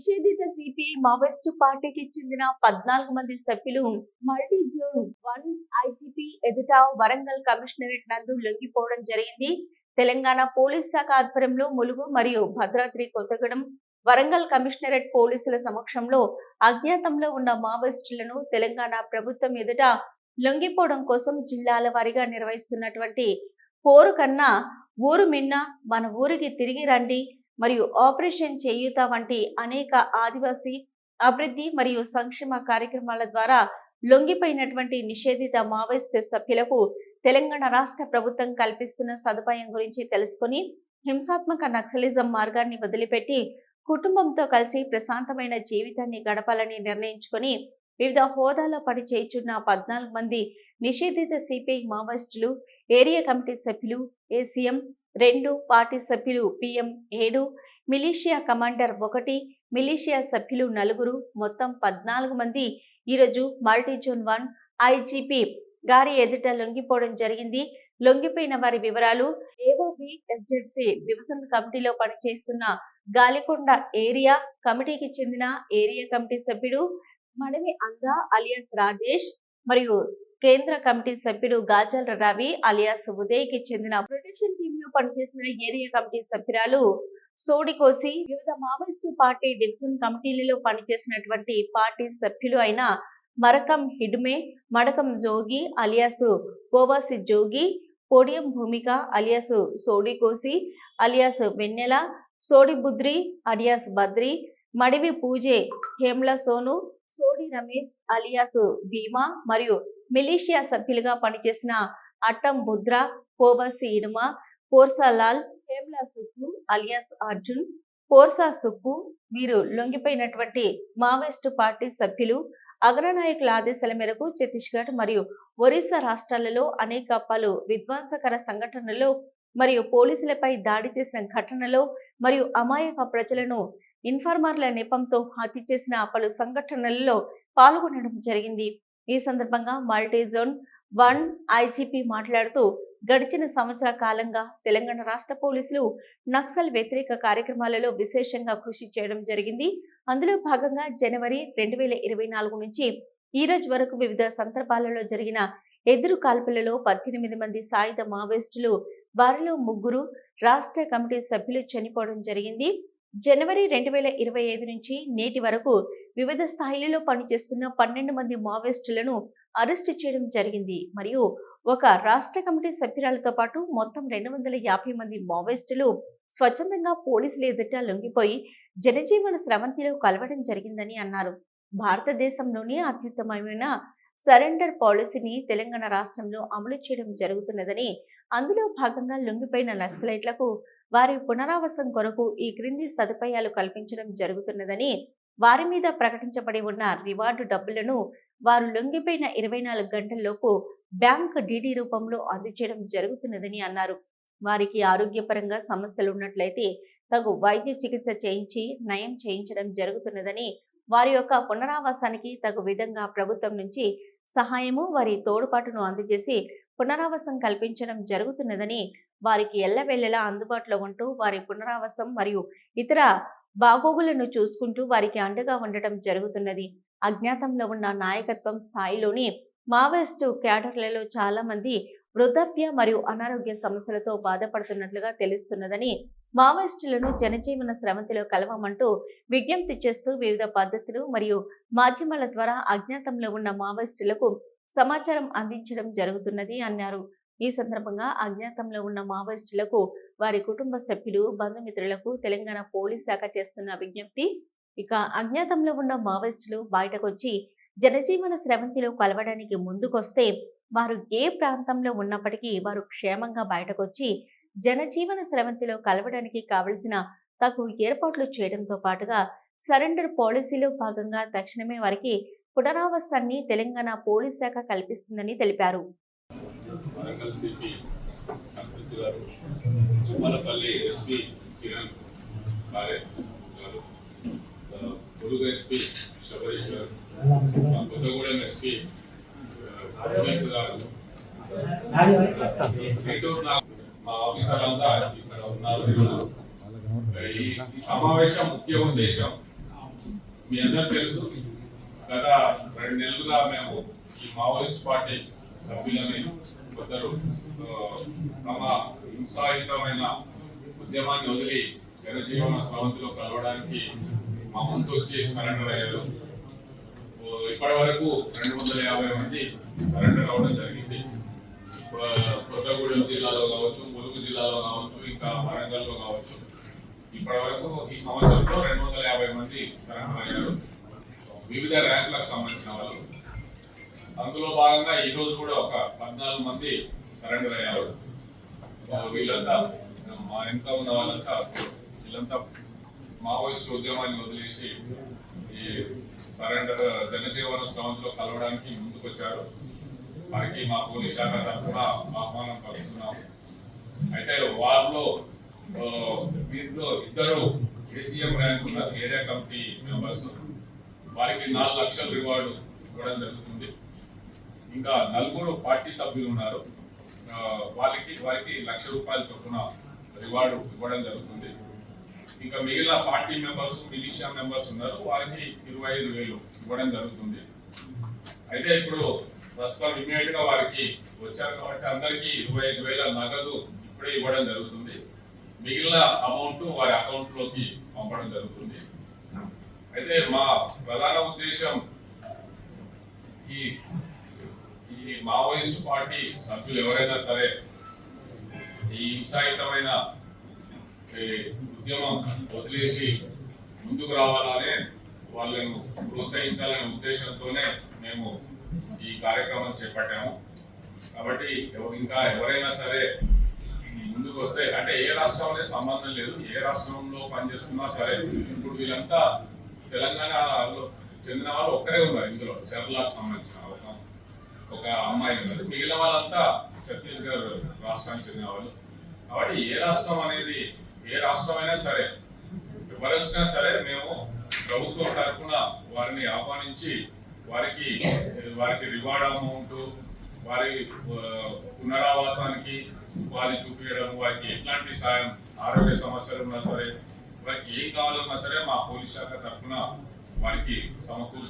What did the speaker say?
నిషేధిత CPI Maoist పార్టీకి చెందిన పద్నాలుగు మంది సభ్యులు మల్టీ జోన్ వన్ ఐజీపీ ఎదుట వరంగల్ కమిషనరేట్ నందు లొంగిపోవడం జరిగింది. తెలంగాణ పోలీస్ శాఖ ఆధ్వర్యంలో ములుగు మరియు భద్రాద్రి కొత్తగూడెం వరంగల్ కమిషనరేట్ పోలీసుల సమక్షంలో అజ్ఞాతంలో ఉన్న మావోయిస్టులను తెలంగాణ ప్రభుత్వం ఎదుట లొంగిపోవడం కోసం జిల్లాల వారీగా నిర్వహిస్తున్నటువంటి పోరు కన్నా ఊరు మిన్న మన ఊరికి తిరిగి రండి. మరియు ఆపరేషన్ చేయూత వంటి అనేక ఆదివాసీ అభివృద్ధి మరియు సంక్షేమ కార్యక్రమాల ద్వారా లొంగిపోయినటువంటి నిషేధిత మావోయిస్ట్ సభ్యులకు తెలంగాణ రాష్ట్ర ప్రభుత్వం కల్పిస్తున్న సదుపాయం గురించి తెలుసుకొని హింసాత్మక నక్సలిజం మార్గాన్ని వదిలిపెట్టి కుటుంబంతో కలిసి ప్రశాంతమైన జీవితాన్ని గడపాలని నిర్ణయించుకొని వివిధ హోదాలో పనిచేయుచున్న పద్నాలుగు మంది నిషేధిత సిపిఐ మావోయిస్టులు ఏరియా కమిటీ సభ్యులు ఏసీఎం రెండు పార్టీ సభ్యులు పిఎం ఏడు మిలీషియా కమాండర్ ఒకటి మిలీషియా సభ్యులు నలుగురు మొత్తం పద్నాలుగు మంది. ఈరోజు మల్టీజోన్ వన్ ఐజీపీ గారి ఎదుట లొంగిపోవడం జరిగింది. లొంగిపోయిన వారి వివరాలు ఏఓబి ఎస్జెడ్సి డివిజన్ కమిటీలో పనిచేస్తున్న గాలికొండ ఏరియా కమిటీకి చెందిన ఏరియా కమిటీ సభ్యుడు మడమి అందా అలియాస్ రాజేష్ మరియు కేంద్ర కమిటీ సభ్యుడు గాజల్ రవి అలియాస్ ఉదయ్కి చెందిన ప్రొటెక్షన్ పనిచేసిన ఏరియా కమిటీ సభ్యురాలు సోడికోసి వివిధ మావోయిస్టు పార్టీ డివిజన్ కమిటీలలో పనిచేసినటువంటి పార్టీ సభ్యులు అయిన Marakam Hidme Madakam Jogi alias Govasi Jogi Podiyam Bhumika alias Sodikosi alias Vennela Sodi Budri alias Badri Madivi Puje Hemla Sonu Sodi Ramesh alias Bhima మరియు militia సభ్యులుగా పనిచేసిన Attam Budra Kovasi Inuma Porsalal Hemla Sukku alias Arjun Porsa Sukku వీరు లొంగిపోయినటువంటి Maoist party సభ్యులు అగ్రనాయకుల ఆదేశాల మేరకు ఛత్తీస్గఢ్ మరియు ఒరిస్సా రాష్ట్రాలలో అనేక పలు విధ్వంసకర సంఘటనలు మరియు పోలీసులపై దాడి చేసిన ఘటనలో మరియు అమాయక ప్రజలను ఇన్ఫార్మర్ల నెపంతో హత్య చేసిన పలు సంఘటనలలో పాల్గొనడం జరిగింది. ఈ సందర్భంగా మల్టీజోన్ వన్ ఐజీపీ మాట్లాడుతూ గడిచిన సంవత్సర కాలంగా తెలంగాణ రాష్ట్ర పోలీసులు నక్సల్ వ్యతిరేక కార్యక్రమాలలో విశేషంగా కృషి చేయడం జరిగింది. అందులో భాగంగా జనవరి రెండు వేల ఇరవై నాలుగు నుంచి ఈ రోజు వరకు వివిధ సందర్భాలలో జరిగిన ఎదురు కాల్పులలో పద్దెనిమిది మంది సాయుధ మావోయిస్టులు వారిలో ముగ్గురు రాష్ట్ర కమిటీ సభ్యులు చనిపోవడం జరిగింది. జనవరి రెండు వేల ఇరవై ఐదు నుంచి నేటి వరకు వివిధ స్థాయిలలో పనిచేస్తున్న పన్నెండు మంది మావోయిస్టులను అరెస్టు చేయడం జరిగింది. మరియు ఒక రాష్ట్ర కమిటీ సభ్యురాలతో పాటు మొత్తం రెండు వందల యాభై మంది మావోయిస్టులు స్వచ్ఛందంగా పోలీసులు ఎదుట లొంగిపోయి జనజీవన స్రవంతిలో కలవడం జరిగిందని అన్నారు. భారతదేశంలోనే అత్యుత్తమమైన సరెండర్ పాలసీని తెలంగాణ రాష్ట్రంలో అమలు చేయడం జరుగుతున్నదని అందులో భాగంగా లొంగిపోయిన నక్సలైట్లకు వారి పునరావాసం కొరకు ఈ క్రింది సదుపాయాలు కల్పించడం జరుగుతున్నదని వారి మీద ప్రకటించబడి ఉన్న రివార్డు డబ్బులను వారు లొంగిపోయిన ఇరవై నాలుగు గంటల్లోపు బ్యాంక్ డీడీ రూపంలో అందించడం జరుగుతున్నదని అన్నారు. వారికి ఆరోగ్యపరంగా సమస్యలు ఉన్నట్లయితే తగు వైద్య చికిత్స చేయించి నయం చేయించడం జరుగుతున్నదని వారి యొక్క పునరావాసానికి తగు విధంగా ప్రభుత్వం నుంచి సహాయము వారి తోడ్పాటును అందజేసి పునరావాసం కల్పించడం జరుగుతున్నదని వారికి ఎల్లవెల్లలా అందుబాటులో ఉంటూ వారి పునరావాసం మరియు ఇతర బాగోగులను చూసుకుంటూ వారికి అండగా ఉండటం జరుగుతున్నది. అజ్ఞాతంలో ఉన్న నాయకత్వం స్థాయిలోని మావోయిస్టు క్యాడర్లలో చాలా మంది వృద్ధాప్య మరియు అనారోగ్య సమస్యలతో బాధపడుతున్నట్లుగా తెలుస్తున్నదని మావోయిస్టులను జనజీవన శ్రమతిలో కలవమంటూ విజ్ఞప్తి చేస్తూ వివిధ పద్ధతులు మరియు మాధ్యమాల ద్వారా అజ్ఞాతంలో ఉన్న మావోయిస్టులకు సమాచారం అందించడం జరుగుతున్నది అన్నారు. ఈ సందర్భంగా అజ్ఞాతంలో ఉన్న మావోయిస్టులకు వారి కుటుంబ సభ్యులు బంధుమిత్రులకు తెలంగాణ పోలీస్ శాఖ చేస్తున్న విజ్ఞప్తి ఇక అజ్ఞాతంలో ఉన్న మావోయిస్టులు బయటకొచ్చి జనజీవన స్రవంతిలో కలవడానికి ముందుకొస్తే వారు ఏ ప్రాంతంలో ఉన్నప్పటికీ వారు క్షేమంగా బయటకొచ్చి జనజీవన స్రవంతిలో కలవడానికి కావలసిన తగు ఏర్పాట్లు చేయడంతో పాటుగా సరెండర్ పాలసీలో భాగంగా తక్షణమే వారికి పునరావాసాన్ని తెలంగాణ పోలీస్ శాఖ కల్పిస్తుందని తెలిపారు. గారు ఎస్పీ కొత్తగూడెం ఎస్పీ మా ఆఫీసర్ అంతా ఇక్కడ ఉన్నారు ఈ సమావేశం ముఖ్య ఉద్దేశం మీ అందరు తెలుసు గత రెండు నెలలుగా మేము ఈ మావోయిస్ట్ పార్టీ సభ్యులని కొందరు తమ హింసాయుతమైన ఉద్యమాన్ని వదిలి జనజీవన స్రవంతిలో కలవడానికి మా ముందు వచ్చి సరెండర్ అయ్యారు. ఇప్పటి వరకు రెండు వందల యాభై మంది సరెండర్ అవ్వడం జరిగింది. కొత్తగూడెం జిల్లాలో కావచ్చు ములుగు జిల్లాలో కావచ్చు ఇంకా వరంగల్లో కావచ్చు. ఇప్పటి వరకు ఈ సంవత్సరంలో రెండు వందల యాభై మంది సరెండర్ అయ్యారు. వివిధ ర్యాంకులకు సంబంధించిన వాళ్ళు. అందులో భాగంగా ఈ రోజు కూడా ఒక పద్నాలుగు మంది సరెండర్ అయ్యారు. వీళ్ళంతా మా వెనుక ఉన్న వాళ్ళంతా వీళ్ళంతా మావోయిస్ట్ ఉద్యమాన్ని వదిలేసి ఈ సరెండర్ జనజీవన స్రవంతిలో కలవడానికి ముందుకొచ్చారు. వారికి మా పోలీస్ శాఖ తరఫున ఆహ్వానం పలుకుతున్నాం. అయితే వారిలో వీరిలో ఇద్దరు ఏసీఎం ర్యాంక్ ఉన్నారు ఏరియా కమిటీ మెంబర్స్. వారికి నాలుగు లక్షల రివార్డు ఇవ్వడం జరుగుతుంది. ఇంకా నలుగురు పార్టీ సభ్యులు ఉన్నారు. వాళ్ళకి వారికి లక్ష రూపాయల చొప్పున రివార్డు ఇవ్వడం జరుగుతుంది. ఇంకా మిగిలిన పార్టీ మెంబర్స్ మిలిషియా మెంబర్స్ ఉన్నారు. వారికి ఇరవై ఐదు వేలు ఇవ్వడం జరుగుతుంది. అయితే ఇప్పుడు ప్రస్తుతం ఇమీడియట్గా వారికి వచ్చారు కాబట్టి అందరికీ ఇరవై ఐదు వేల నగదు ఇప్పుడే ఇవ్వడం జరుగుతుంది. మిగిలిన అమౌంట్ వారి అకౌంట్లోకి పంపడం జరుగుతుంది. అయితే మా ప్రధాన ఉద్దేశం ఈ ఈ మావోయిస్ట్ పార్టీ సభ్యులు ఎవరైనా సరే ఈ హింసాయుతమైన ఉద్యమం వదిలేసి ముందుకు రావాలనే వాళ్ళను ప్రోత్సహించాలనే ఉద్దేశంతోనే మేము ఈ కార్యక్రమం చేపట్టాము. కాబట్టి ఇంకా ఎవరైనా సరే ముందుకు వస్తే అంటే ఏ రాష్ట్రం సంబంధం లేదు. ఏ రాష్ట్రంలో పనిచేస్తున్నా సరే ఇప్పుడు వీళ్ళంతా తెలంగాణలో చెందిన వాళ్ళు ఒక్కరే ఉన్నారు ఇందులో. చర్లకు సంబంధించిన ఒక ఒక అమ్మాయి ఉన్నారు మిగిలిన వాళ్ళంతా ఛత్తీస్గఢ్ రాష్ట్రానికి చెందిన వాళ్ళు. కాబట్టి ఏ రాష్ట్రం అనేది ఏ రాష్ట్రమైనా సరే ఎవరు వచ్చినా సరే మేము ప్రభుత్వం తరఫున వారిని ఆహ్వానించి వారికి వారికి రివార్డ్ అమౌంట్ వారి పునరావాసానికి ఉపాధి చూపించడం వారికి ఎట్లాంటి సాయం ఆరోగ్య సమస్యలు ఉన్నా సరే వారికి ఏం కావాలన్నా సరే మా పోలీస్ శాఖ తరఫున వారికి సమకూర్చి